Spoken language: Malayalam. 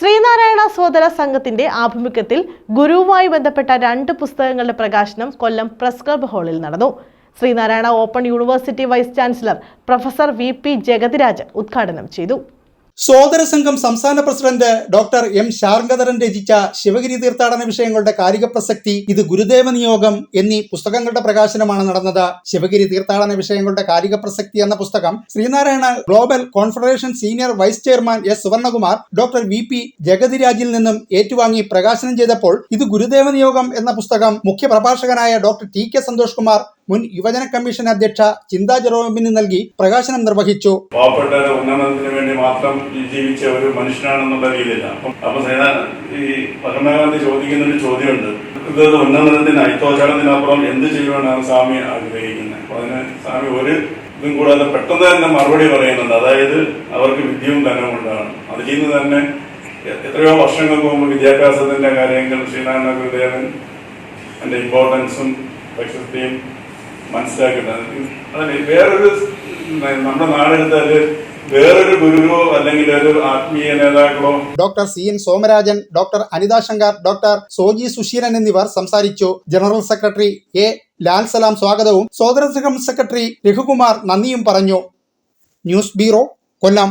ശ്രീനാരായണ സഹോദര സംഘത്തിന്റെ ആഭിമുഖ്യത്തിൽ ഗുരുവുമായി ബന്ധപ്പെട്ട രണ്ട് പുസ്തകങ്ങളുടെ പ്രകാശനം കൊല്ലം പ്രസ് ക്ലബ് ഹാളിൽ നടന്നു. Sreenarayana open university vice chancellor professor V P Jagathiraj ഉദ്ഘാടനം ചെയ്തു. സോദര സംഘം സംസ്ഥാന പ്രസിഡന്റ് ഡോക്ടർ എം ശാർഗധരൻ രചിച്ച ശിവഗിരി തീർത്ഥാടന വിഷയങ്ങളുടെ കാലിക പ്രസക്തി ഇത് ഗുരുദേവ നിയോഗം എന്നീ പുസ്തകങ്ങളുടെ പ്രകാശനമാണ് നടന്നത്. ശിവഗിരി തീർത്ഥാടന വിഷയങ്ങളുടെ കാലിക പ്രസക്തി എന്ന പുസ്തകം Sreenarayana global confederation senior vice chairman S Suvarnakumar doctor V P ജഗതിരാജിൽ നിന്നും ഏറ്റുവാങ്ങി പ്രകാശനം ചെയ്തപ്പോൾ ഇത് ഗുരുദേവ നിയോഗം എന്ന പുസ്തകം മുഖ്യ പ്രഭാഷകനായ doctor T K Santhosh Kumar മുൻ യുവജന കമ്മീഷൻ അധ്യക്ഷ ചിന്താ ജെറോമിന് നൽകി പ്രകാശനം നിർവഹിച്ചു. പാവപ്പെട്ട ഉന്നമനത്തിന് മാത്രം ജീവിച്ച ഒരു മനുഷ്യനാണെന്നുള്ള രീതിയില്ല അപ്പം അപ്പൊ ഈ മഹാത്മാഗാന്ധി ചോദിക്കുന്ന ഒരു ചോദ്യമുണ്ട്. ഇത് ഉന്നമനത്തിന് അയിത്തോചാടത്തിനപ്പുറം എന്ത് ചെയ്യുവാനാണ് സ്വാമി ആഗ്രഹിക്കുന്നത്? അപ്പൊ അതിന് സ്വാമി ഒരു ഇതും കൂടാതെ പെട്ടെന്ന് തന്നെ മറുപടി പറയുന്നുണ്ട്. അതായത് അവർക്ക് വിദ്യയും ധനവും ഉണ്ടാകണം അതിൽ നിന്ന് തന്നെ എത്രയോ വർഷങ്ങൾക്ക് മുമ്പ് വിദ്യാഭ്യാസത്തിന്റെ കാര്യങ്ങൾ ശ്രീനാരായണ ഗുരുദേവൻ അതിന്റെ ഇമ്പോർട്ടൻസും പ്രശസ്തിയും മനസ്സിലാക്കിയിട്ടുണ്ട്. അതിന് വേറൊരു നമ്മുടെ നാടെടുത്താൽ വേറൊരു ഗുരുവോ അല്ലെങ്കിൽ ഒരു ആത്മീയ നേതാക്കളോ? Doctor C N Somarajan doctor Anitha Shankar doctor Soji Susheelan എന്നിവർ സംസാരിച്ചു. General secretary A Lal Salam സ്വാഗതവും സംഘം സെക്രട്ടറി രഘുകുമാർ നന്ദിയും പറഞ്ഞു. News bureau Kollam.